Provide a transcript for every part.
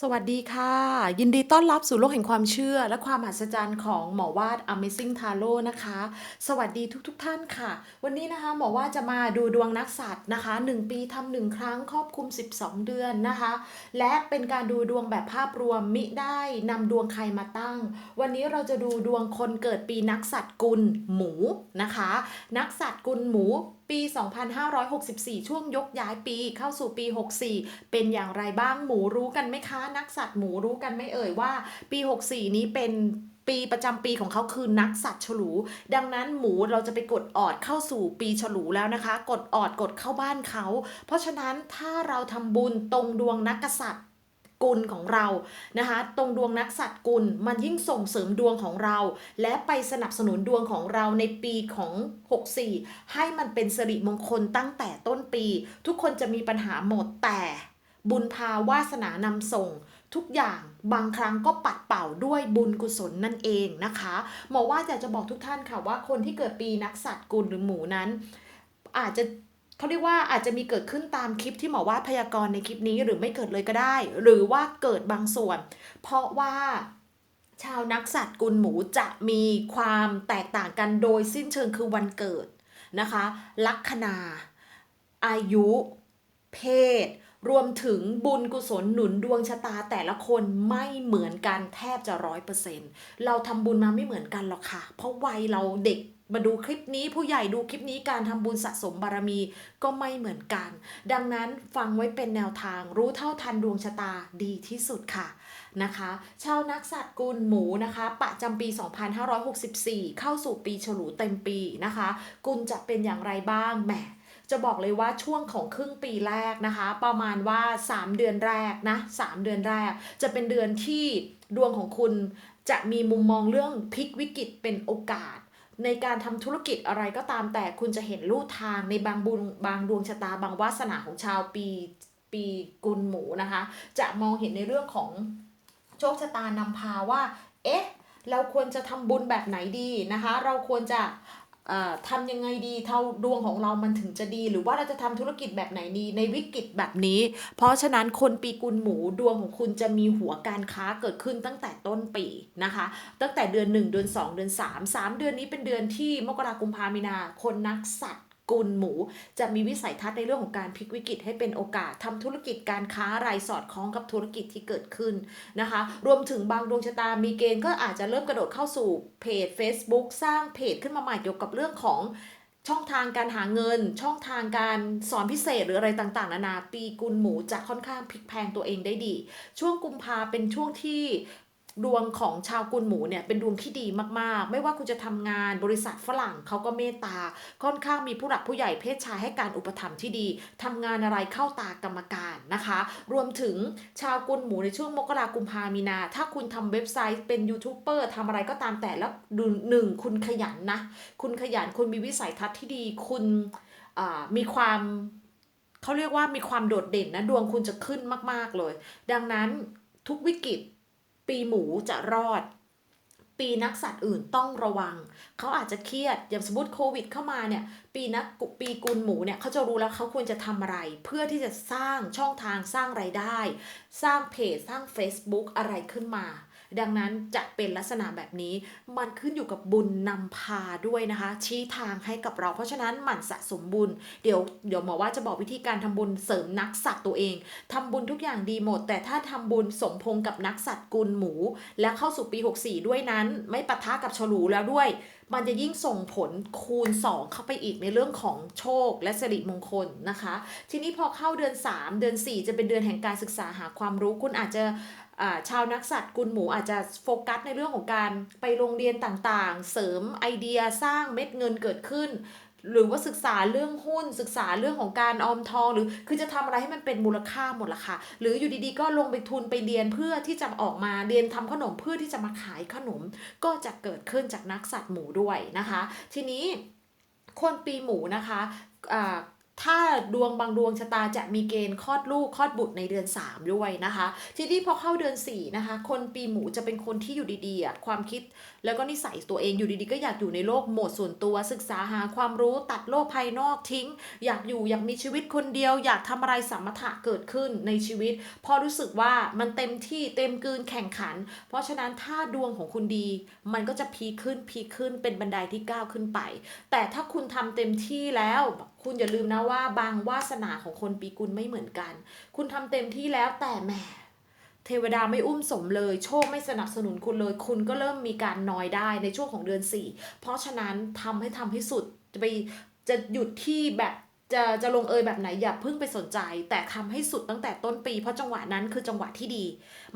สวัสดีค่ะ ยินดีต้อนรับสู่โลกแห่งความเชื่อ และความมหัศจรรย์ของหมอวาด Amazing Tarot นะคะ สวัสดีทุกๆทท่านค่ะ วันนี้นะคะหมอวาดจะมาดูดวงนักสัตว์นะคะ 1 ปีทำหนึ่งครั้งครอบคลุม 12 เดือนนะคะ และเป็นการดูดวงแบบภาพรวมมิได้นำดวงใครมาตั้ง วันนี้เราจะดูดวงคนเกิดปีนักสัตว์กุลหมูนะคะ นักสัตว์กุลหมู ปี 2564 ช่วงยกย้ายปีเข้าสู่ปี 64 เป็นอย่างไรบ้างหมูรู้กันไหมคะ นักสัตว์หมูรู้กันไหมเอ่ยว่า ปี 64 นี้เป็นปีประจำปีของเขาคือนักสัตว์ฉลู ดังนั้นหมูเราจะไปกดออดเข้าสู่ปีฉลูแล้วนะคะ กดออดกดเข้าบ้านเขา เพราะฉะนั้นถ้าเราทำบุญตรงดวงนักกษัตริย์ กุลของเรานะคะ ตรงดวงนักสัตว์กุลมันยิ่งส่งเสริมดวงของเรา และไปสนับสนุนดวงของเราในปีของ 64 ให้มันเป็นสิริมงคลตั้งแต่ต้นปี ทุกคนจะมีปัญหาหมดแต่บุญพาวาสนานำส่ง ทุกอย่างบางครั้งก็ปัดเป่าด้วยบุญกุศลนั่นเองนะคะหมอว่าอยากจะบอกทุกท่านค่ะว่าคนที่เกิดปีนักสัตว์กุลหรือหมูนั้น อาจจะ เขาเรียกว่าอาจจะมีเกิดขึ้นตามคลิปที่หมอว่าพยากรณ์ในคลิปนี้หรือไม่เกิดเลยก็ได้ หรือว่าเกิดบางส่วน เพราะว่าชาวนักสัตว์กุลหมูจะมีความแตกต่างกันโดยสิ้นเชิงคือวันเกิดนะคะลัคนา อายุ เพศ รวมถึงบุญกุศลหนุนดวงชะตาแต่ละคนไม่เหมือนกันแทบจะร้อยเปอร์เซ็นต์เราทำบุญมาไม่เหมือนกันหรอกค่ะ เพราะวัยเราเด็ก มาดูคลิปนี้ผู้ใหญ่ดูคลิปนี้การทำบุญสะสมบารมีก็ไม่เหมือนกัน ดังนั้นฟังไว้เป็นแนวทางรู้เท่าทันดวงชะตาดีที่สุดค่ะนะคะ ชาวนักสัตว์กุลหมูนะคะ ประจำปี 2564 เข้าสู่ปีฉลูเต็มปีนะคะ กุลจะเป็นอย่างไรบ้างแหมจะบอกเลยว่าช่วงของครึ่งปีแรกนะคะ ประมาณว่า 3 เดือนแรกนะ3เดือนแรก จะเป็นเดือนที่ดวงของคุณจะมีมุมมองเรื่องพลิกวิกฤตเป็นโอกาส ในการทำธุรกิจอะไรก็ตามแต่คุณจะเห็นลู่ทางในบางบุญบางดวงชะตาบางวาสนาของชาวปีปีกุลหมูนะคะ จะมองเห็นในเรื่องของโชคชะตานำพาว่า เอ๊ะ เราควรจะทำบุญแบบไหนดีนะคะ เราควรจะ ทำยังไงดีเท่าดวงของเรามันถึงจะดี หรือว่าเราจะทำธุรกิจแบบไหนดีในวิกฤตแบบนี้ เพราะฉะนั้นคนปีกุลหมูดวงของคุณจะมีหัวการค้าเกิดขึ้นตั้งแต่ต้นปีนะคะ ตั้งแต่เดือน 1 เดือน 2 เดือน 3 3 เดือนนี้เป็นเดือนที่มกราคมพามีนาคนนักสัตว์ กุลหมู จะมีวิสัยทัศน์ในเรื่องของการพลิกวิกฤตให้เป็นโอกาสทำธุรกิจการค้ารายสอดคล้องกับธุรกิจที่เกิดขึ้นนะคะ รวมถึงบางดวงชะตามีเกณฑ์ก็อาจจะเริ่มกระโดดเข้าสู่เพจ Facebook สร้างเพจขึ้นมาใหม่เกี่ยวกับเรื่องของช่องทางการหาเงิน ช่องทางการสอนพิเศษหรืออะไรต่างๆ นานาปีกุลหมูจะค่อนข้างพลิกแพงตัวเองได้ดี ช่วงกุมภาเป็นช่วงที่ ดวงของชาวกุลหมูเนี่ยเป็นดวงที่ดีมากๆ ไม่ว่าคุณจะทำงานบริษัทฝรั่งเขาก็เมตตา ค่อนข้างมีผู้หลักผู้ใหญ่เพศชายให้การอุปถัมภ์ที่ดีทำงานอะไรเข้าตากรรมการนะคะ รวมถึงชาวกุลหมูในช่วงมกรากุมภามีนา ถ้าคุณทำเว็บไซต์เป็นยูทูบเบอร์ทำอะไรก็ตามแต่แล้วดูหนึ่งคุณขยันนะ คุณขยันคุณมีวิสัยทัศน์ที่ดี คุณมีความเขาเรียกว่ามีความโดดเด่นนะดวงคุณจะขึ้นมาก ๆเลย ดังนั้นทุกวิกฤต ปีหมูจะรอด ปีนักสัตว์อื่นต้องระวัง เขาอาจจะเครียดอย่างสมมติโควิดเข้ามาเนี่ย ปีนักปีกุลหมูเนี่ยเขาจะรู้แล้วเขาควรจะทำอะไร เพื่อที่จะสร้างช่องทางสร้างไรายได้ สร้างเพจสร้าง Facebook อะไรขึ้นมา ดังนั้นจะเป็นลักษณะแบบนี้มันขึ้นอยู่กับบุญนำพาด้วยนะคะ ชี้ทางให้กับเรา เพราะฉะนั้นหมั่นสะสมบุญเดี๋ยวเดี๋ยวหมอว่าจะบอกวิธีการทำบุญเสริมนักสัตว์ตัวเองทำบุญทุกอย่างดีหมด แต่ถ้าทำบุญสมพงกับนักสัตว์กุลหมู และเข้าสู่ปี 64 ด้วยนั้น ไม่ปะทะกับฉลูแล้วด้วย มันจะยิ่งส่งผลคูณ 2 เข้าไปอีกในเรื่องของโชคและสิริมงคลนะคะ ทีนี้พอเข้าเดือน 3 เดือน 4 จะเป็นเดือนแห่งการศึกษาหาความรู้คุณอาจจะ ชาวนักสัตว์กุลหมูอาจจะโฟกัสในเรื่องของการไปโรงเรียนต่างๆ เสริมไอเดียสร้างเม็ดเงินเกิดขึ้น หรือว่าศึกษาเรื่องหุ้น ศึกษาเรื่องของการออมทอง หรือคือจะทำอะไรให้มันเป็นมูลค่าหมดละค่ะ หรืออยู่ดีๆ ก็ลงไปทุนไปเรียนเพื่อที่จะออกมาเรียนทำขนมเพื่อที่จะมาขายขนม ก็จะเกิดขึ้นจากนักสัตว์หมูด้วยนะคะ ทีนี้คนปีหมูนะคะอ่า ถ้าดวงบางดวงชะตาจะมีเกณฑ์คลอดลูกคลอดบุตรในเดือน 3 ด้วยนะคะ ทีนี้พอเข้าเดือน4นะคะ คนปีหมูจะเป็นคนที่อยู่ดีๆอะความคิดแล้วก็นิสัยตัวเองอยู่ดีๆ ก็อยากอยู่ในโลกโหมดส่วนตัว ศึกษาหาความรู้ตัดโลกภายนอกทิ้ง อยากอยู่อยากมีชีวิตคนเดียว อยากทำอะไรสมถะเกิดขึ้นในชีวิต พอรู้สึกว่ามันเต็มที่เต็มกืนแข่งขัน เพราะฉะนั้นถ้าดวงของคุณดี มันก็จะพีขึ้นพีขึ้นเป็นบันไดที่ก้าวขึ้นไป แต่ถ้าคุณทำเต็มที่แล้ว คุณอย่าลืมนะว่าบางวาสนาของคนปีกุลไม่เหมือนกัน คุณทำเต็มที่แล้วแต่แหมเทวดาไม่อุ้มสมเลย โชคไม่สนับสนุนคุณเลย คุณก็เริ่มมีการนอยได้ในช่วงของเดือน 4 เพราะฉะนั้นทำให้ทำให้สุดจะไปจะหยุดที่แบบจะจะลงเอยแบบไหนอย่าเพิ่งไปสนใจ แต่ทำให้สุดตั้งแต่ต้นปี เพราะจังหวะนั้นคือจังหวะที่ดี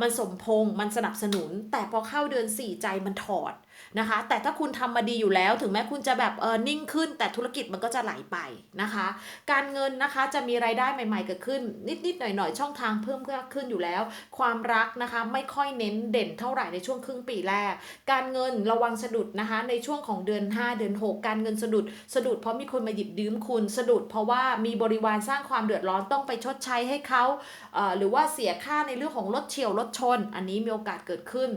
มันสมพงมันสนับสนุน แต่พอเข้าเดือน 4 ใจมันถอด นะคะ แต่ถ้าคุณทำมาดีอยู่แล้ว ถึงแม้คุณจะแบบเออนิ่งขึ้น แต่ธุรกิจมันก็จะไหลไปนะคะ การเงินนะคะจะมีรายได้ใหม่ ๆ เกิดขึ้น นิดๆหน่อยๆ ช่องทางเพิ่มขึ้นอยู่แล้ว ความรักนะคะไม่ค่อยเน้นเด่นเท่าไหร่ในช่วงครึ่งปีแรก การเงินระวังสะดุดนะคะ ในช่วงของเดือน 5 เดือน 6 การเงินสะดุดสะดุดเพราะมีคนมาหยิบยืมคุณสะดุด เพราะว่ามีบริวารสร้างความเดือดร้อนต้องไปชดใช้ให้เขาเอ่อหรือว่าเสียค่าในเรื่องของรถเฉียวรถชน อันนี้มีโอกาสเกิดขึ้น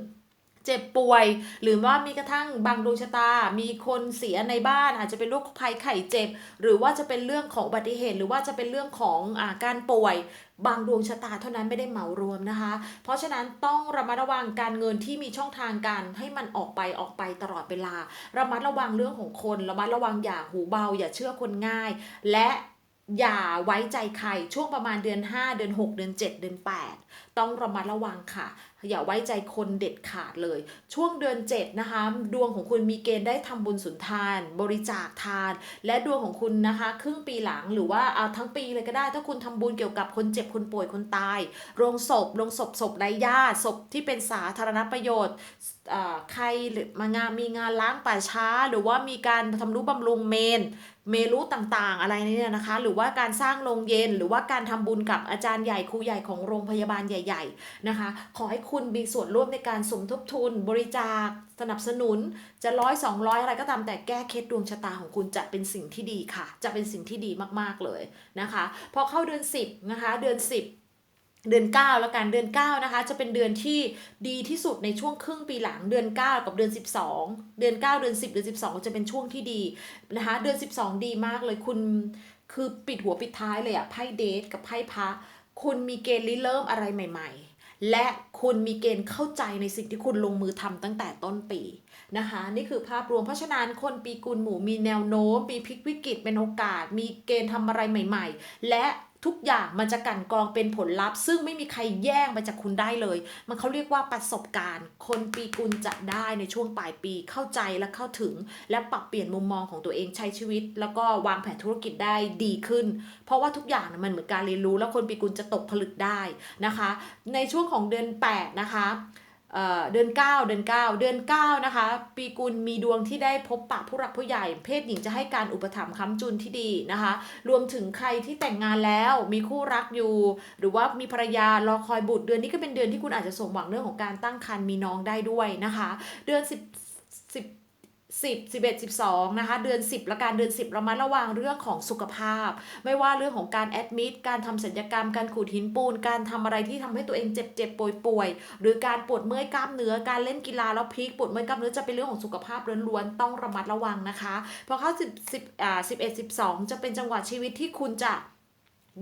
เจ็บป่วย หรือว่ามีกระทั่งบางดวงชะตา มีคนเสียในบ้าน อาจจะเป็นโรคภัยไข้เจ็บ หรือว่าจะเป็นเรื่องของอุบัติเหตุ หรือว่าจะเป็นเรื่องของอาการป่วย บางดวงชะตาเท่านั้นไม่ได้เหมารวมนะคะ เพราะฉะนั้นต้องระมัดระวังการเงินที่มีช่องทางการให้มันออกไปออกไปตลอดเวลา ระมัดระวังเรื่องของคนระมัดระวังอย่าหูเบา อย่าเชื่อคนง่าย และอย่าไว้ใจใครช่วงประมาณเดือน 5 เดือน 6 เดือน 7 เดือน 8 ต้องระมัดระวังค่ะ อย่าไว้ใจคนเด็ดขาดเลย ช่วงเดือน 7 นะคะ ดวงของคุณมีเกณฑ์ได้ทำบุญสุนทาน บริจาคทาน และดวงของคุณนะคะ ครึ่งปีหลังหรือว่าเอาทั้งปีเลยก็ได้ ถ้าคุณทำบุญเกี่ยวกับคนเจ็บคนป่วยคนตาย โรงศพโรงศพศพไร้ญาติศพที่เป็นสาธารณประโยชน์อ่อใครหรือมางานมีงานล้างป่าช้า หรือว่ามีการทำนุบำรุงเมน เมรุต่างๆ อะไรเนี่ยนะคะ หรือว่าการสร้างโรงเย็น หรือว่าการทำบุญกับอาจารย์ใหญ่ครูใหญ่ของโรงพยาบาลใหญ่ ๆนะคะ ขอให้คุณมีส่วนร่วมในการสมทบทุน บริจาค สนับสนุน จะร้อยสองร้อยอะไรก็ตามแต่แก้เคล็ดดวงชะตาของคุณจะเป็นสิ่งที่ดีค่ะ จะเป็นสิ่งที่ดีมากๆเลยนะคะ พอเข้าเดือน 10นะคะเดือน 10 เดือน 9 แล้วกันเดือน 9 นะคะ จะเป็นเดือนที่ดีที่สุดในช่วงครึ่งปีหลังเดือน 9 กับเดือน 12 เดือน 9 เดือน 10 เดือน 12 จะเป็นช่วงที่ดีนะคะเดือน 12 ดีมากเลยคุณคือปิดหัวปิดท้ายเลยอะไพ่เดทกับไพ่พระคุณมีเกณฑ์ริเริ่มอะไรใหม่ ๆและคุณมีเกณฑ์เข้าใจในสิ่งที่คุณลงมือทำตั้งแต่ต้นปีนะคะ นี่คือภาพรวมเพราะฉะนั้นคนปีกุลหมูมีแนวโน้มมีพลิกวิกฤตเป็นโอกาส มีเกณฑ์ทำอะไรใหม่ ๆ และ ทุกอย่างมันจะกันกรองเป็นผลลัพธ์ ซึ่งไม่มีใครแย่งไปจากคุณได้เลย มันเขาเรียกว่าประสบการณ์ คนปีกุลจะได้ในช่วงปลายปีเข้าใจและเข้าถึง และปรับเปลี่ยนมุมมองของตัวเองใช้ชีวิต แล้วก็วางแผนธุรกิจได้ดีขึ้น เพราะว่าทุกอย่างมันเหมือนการเรียนรู้ แล้วคนปีกุลจะตกผลึกได้นะคะ ในช่วงของเดือน 8 นะคะ เอ่อเดือน 9 เดือน 9 เดือน 9 นะคะ ปีกุลมีดวงที่ได้พบปะผู้หลักผู้ใหญ่ เพศหญิงจะให้การอุปถัมภ์ค้ำจุนที่ดีนะคะ รวมถึงใครที่แต่งงานแล้วมีคู่รักอยู่ หรือว่ามีภรรยารอคอยบุตร เดือนนี้ก็เป็นเดือนที่คุณอาจจะสมหวังเรื่องของการตั้งครรภ์มีน้องได้ด้วยนะคะ เดือน 10 10 10 11 12 นะคะ เดือน 10 ละการเดือน 10 เรามาระวังเรื่องของสุขภาพ ไม่ว่าเรื่องของการแอดมิดการทำศัลยกรรม การขูดหินปูน การทำอะไรที่ทำให้ตัวเองเจ็บเจ็บป่วยป่วยหรือการปวดเมื่อยกล้ามเนื้อ การเล่นกีฬาแล้วพลิกปวดเมื่อยกล้ามเนื้อจะเป็นเรื่องของสุขภาพล้วนๆต้องระมัดระวังนะคะพอเข้า10 10อ่า11 12 จะเป็นจังหวะชีวิตที่คุณจะ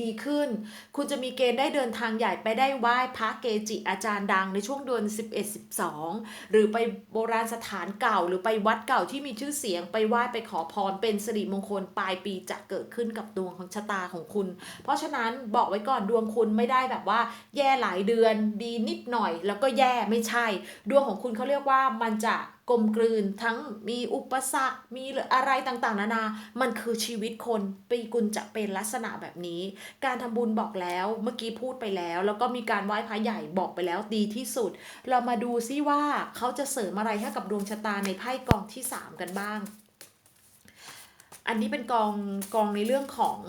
ดีขึ้น คุณจะมีเกณฑ์ได้เดินทางใหญ่ไปได้ไหว้พระเกจิอาจารย์ดังในช่วงเดือน 11 12 หรือไปโบราณสถานเก่า หรือไปวัดเก่าที่มีชื่อเสียงไปไหว้ไปขอพรเป็นสิริมงคลปลายปีจะเกิดขึ้นกับดวงของชะตาของคุณ เพราะฉะนั้นบอกไว้ก่อนดวงคุณไม่ได้แบบว่า แย่หลายเดือน ดีนิดหน่อย แล้วก็แย่ไม่ใช่ ดวงของคุณเขาเรียกว่ามันจะ กลมกลืนทั้งมีอุปสรรค มีอะไรต่างๆ นานา มันคือชีวิตคนปีกุลจะเป็นลักษณะแบบนี้ การทำบุญบอกแล้ว เมื่อกี้พูดไปแล้ว แล้วก็มีการไหว้พระใหญ่บอกไปแล้วดีที่สุด เรามาดูซิว่าเขาจะเสริมอะไรให้กับดวงชะตาในไพ่กองที่ 3 กันบ้าง อันนี้เป็นกองกองในเรื่องของ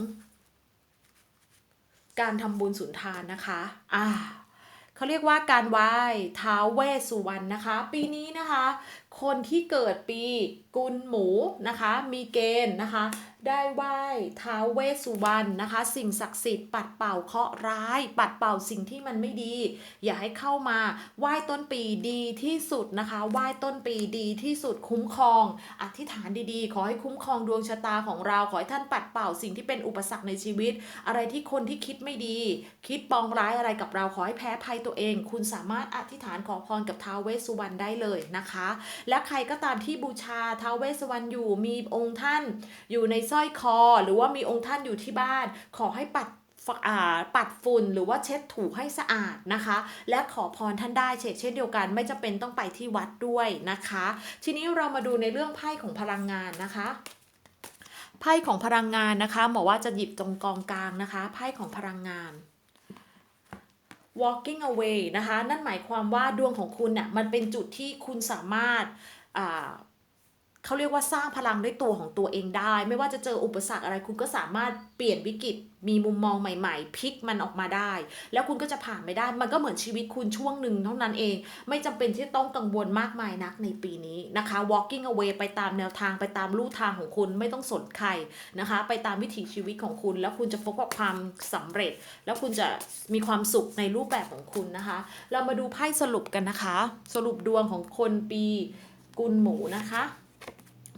การทำบุญสุนทานนะคะ อ่า เขาเรียกว่าการไหว้ท้าวเวสสุวรรณนะคะ ปีนี้นะคะ คนที่เกิดปีกุลหมูนะคะ มีเกณฑ์นะคะ ได้ไหว้ท้าวเวสสุวรรณนะคะ สิ่งศักดิ์สิทธิ์ปัดเป่าเคราะห์ร้าย ปัดเป่าสิ่งที่มันไม่ดี อย่าให้เข้ามาไหว้ต้นปีดีที่สุดนะคะไหว้ต้นปีดีที่สุดคุ้มครอง อธิษฐานดีๆ ขอให้คุ้มครองดวงชะตาของเราขอให้ท่านปัดเป่าสิ่งที่เป็นอุปสรรคในชีวิต อะไรที่คนที่คิดไม่ดี คิดปองร้ายอะไรกับเราขอให้แพ้ภัยตัวเอง คุณสามารถอธิษฐานขอพรกับท้าวเวสสุวรรณได้เลยนะคะ และใครก็ตามที่บูชาท้าวเวสสุวรรณอยู่มีองค์ท่านอยู่ในสร้อยคอ หรือว่ามีองค์ท่านอยู่ที่บ้าน ขอให้ปัดปัดฝุ่นหรือว่าเช็ดถูให้สะอาดนะคะ และขอพรท่านได้เช่นเช่นเดียวกัน ไม่จำเป็นต้องไปที่วัดด้วยนะคะ ทีนี้เรามาดูในเรื่องไพ่ของพลังงานนะคะไพ่ของพลังงานนะคะหมอว่าจะหยิบตรงกองกลางนะคะไพ่ของพลังงาน walking away นะคะ นั่นหมายความว่าดวงของคุณเนี่ยมันเป็นจุดที่คุณสามารถ เขาเรียกว่าสร้างพลังด้วยตัวของตัวเองได้ ไม่ว่าจะเจออุปสรรคอะไร คุณก็สามารถเปลี่ยนวิกฤตมีมุมมองใหม่ ๆพลิกมันออกมาได้ แล้วคุณก็จะผ่านไปได้ มันก็เหมือนชีวิตคุณช่วงหนึ่งเท่านั้นเอง ไม่จำเป็นที่ต้องกังวลมากมายนักในปีนี้นะคะ walking away ไปตามแนวทางไปตามลู่ทางของคุณไม่ต้องสนใครนะคะ ไปตามวิถีชีวิตของคุณ แล้วคุณจะพบกับความสำเร็จ แล้วคุณจะมีความสุขในรูปแบบของคุณนะคะ เรามาดูไพ่สรุปกันนะคะ สรุปดวงของคนปีกุลหมูนะคะ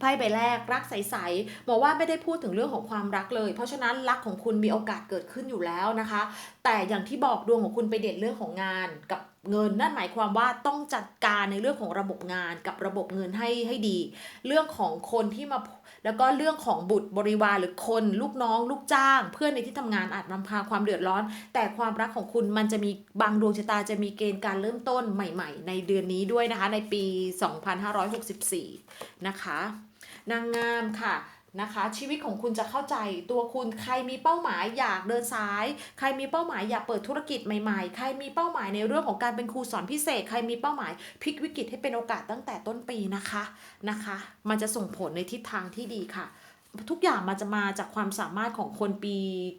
ไพ่ใบแรกรักใสๆบอกว่าไม่ได้พูดถึงเรื่องของความรักเลย เพราะฉะนั้นรักของคุณมีโอกาสเกิดขึ้นอยู่แล้วนะคะ แต่อย่างที่บอกดวงของคุณไปเด่นเรื่องของงานกับเงินนั่นหมายความว่าต้องจัดการในเรื่องของระบบงานกับระบบเงินให้ให้ดี เรื่องของคนที่มาแล้วก็เรื่องของบุตรบริวารหรือคนลูกน้อง ลูกจ้าง เพื่อนในที่ทำงานอาจนำพาความเดือดร้อน แต่ความรักของคุณมันจะมีบางดวงชะตาจะมีเกณฑ์การเริ่มต้นใหม่ ๆ ในเดือนนี้ด้วยนะคะในปี 2564 นะคะ นางงามค่ะนะคะ ชีวิตของคุณจะเข้าใจตัวคุณใครมีเป้าหมายอยากเดินสาย ใครมีเป้าหมายอยากเปิดธุรกิจใหม่ๆ ใครมีเป้าหมายในเรื่องของการเป็นครูสอนพิเศษ ใครมีเป้าหมายพลิกวิกฤตให้เป็นโอกาสตั้งแต่ต้นปีนะคะนะคะ มันจะส่งผลในทิศทางที่ดีค่ะ ทุกอย่างมันจะมาจากความสามารถของคนปี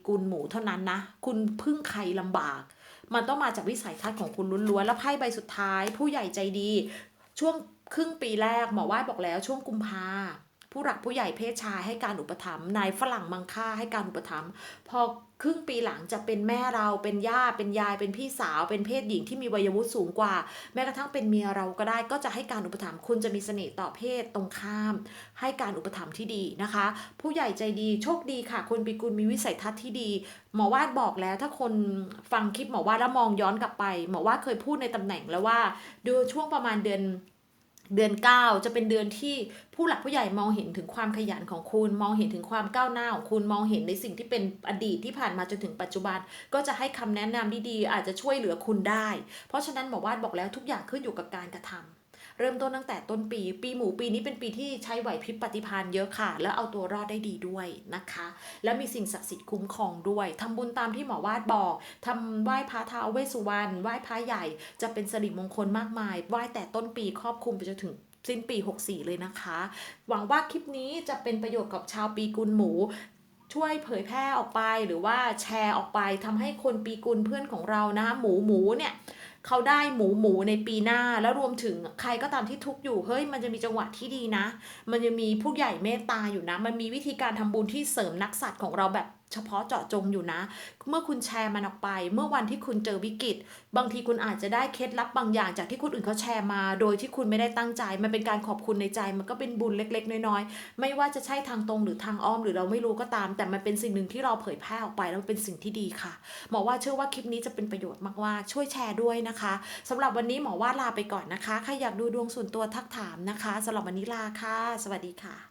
กุลหมูเท่านั้นนะ คุณพึ่งใครลำบาก มันต้องมาจากวิสัยทัศน์ของคุณล้วนๆแล้วไพ่ใบสุดท้าย ผู้ใหญ่ใจดี ช่วงครึ่งปีแรกหมอว่าบอกแล้วช่วงกุมภา ผู้หลักผู้ใหญ่เพศชายให้การอุปถัมภ์นายฝรั่งมังค่าให้การอุปถัมภ์พอครึ่งปีหลังจะเป็นแม่เราเป็นย่าเป็นยายเป็นพี่สาว เป็นเพศหญิงที่มีวัยวุฒิสูงกว่า แม้กระทั่งเป็นเมียเราก็ได้ก็จะให้การอุปถัมภ์คุณจะมีเสน่ห์ต่อเพศตรงข้าม ให้การอุปถัมภ์ที่ดีนะคะ ผู้ใหญ่ใจดีโชคดีค่ะคนปีกุลมีวิสัยทัศน์ที่ดี หมอวาดบอกแล้วถ้าคนฟังคลิปหมอวาดแล้วมองย้อนกลับไป หมอวาดเคยพูดในตำแหน่งแล้วว่าดูช่วงประมาณเดือน เดือน 9 จะเป็นเดือนที่ผู้หลักผู้ใหญ่มองเห็นถึงความขยันของคุณ มองเห็นถึงความก้าวหน้าของคุณมองเห็นในสิ่งที่เป็นอดีตที่ผ่านมาจนถึงปัจจุบัน ก็จะให้คำแนะนำดีๆอาจจะช่วยเหลือคุณได้ เพราะฉะนั้นหมอวาดบอกแล้วทุกอย่างขึ้นอยู่กับการกระทำ เริ่มต้นตั้งแต่ต้นปี ปีหมูปีนี้เป็นปีที่ใช้ไหวพริบปฏิภาณเยอะค่ะ แล้วเอาตัวรอดได้ดีด้วยนะคะ แล้วมีสิ่งศักดิ์สิทธิ์คุ้มครองด้วยทำบุญตามที่หมอวาดบอกทำไหว้พระท้าวเวสุวรรณไหว้พระใหญ่จะเป็นสิริมงคลมากมายไหว้แต่ต้นปีครอบคลุมไปจนถึงสิ้นปี 64 เลยนะคะ หวังว่าคลิปนี้จะเป็นประโยชน์กับชาวปีกุลหมู ช่วยเผยแพร่ออกไปหรือว่าแชร์ออกไปทำให้คนปีกุลเพื่อนของเรานะคะหมูหมูเนี่ย เขาได้หมูหมูในปีหน้า แล้วรวมถึงใครก็ตามที่ทุกอยู่เฮ้ยมันจะมีจังหวะที่ดีนะ มันจะมีผู้ใหญ่เมตตาอยู่นะ มันมีวิธีการทำบุญที่เสริมนักสัตว์ของเราแบบ เฉพาะเจาะจงอยู่นะ เมื่อคุณแชร์มันออกไป เมื่อวันที่คุณเจอวิกฤต บางทีคุณอาจจะได้เคล็ดลับบางอย่างจากที่คนอื่นเขาแชร์มา โดยที่คุณไม่ได้ตั้งใจ มันเป็นการขอบคุณในใจ มันก็เป็นบุญเล็ก ๆ น้อยๆ ไม่ว่าจะใช่ทางตรงหรือทางอ้อมหรือเราไม่รู้ก็ตาม แต่มันเป็นสิ่งหนึ่งที่เราเผยแพร่ออกไปแล้วเป็นสิ่งที่ดีค่ะ หมอว่าเชื่อว่าคลิปนี้จะเป็นประโยชน์มากว่าช่วยแชร์ด้วยนะคะสำหรับวันนี้หมอว่าลาไปก่อนนะคะ ใครอยากดูดวงส่วนตัวทักถามนะคะสำหรับวันนี้ลาค่ะ สวัสดีค่ะ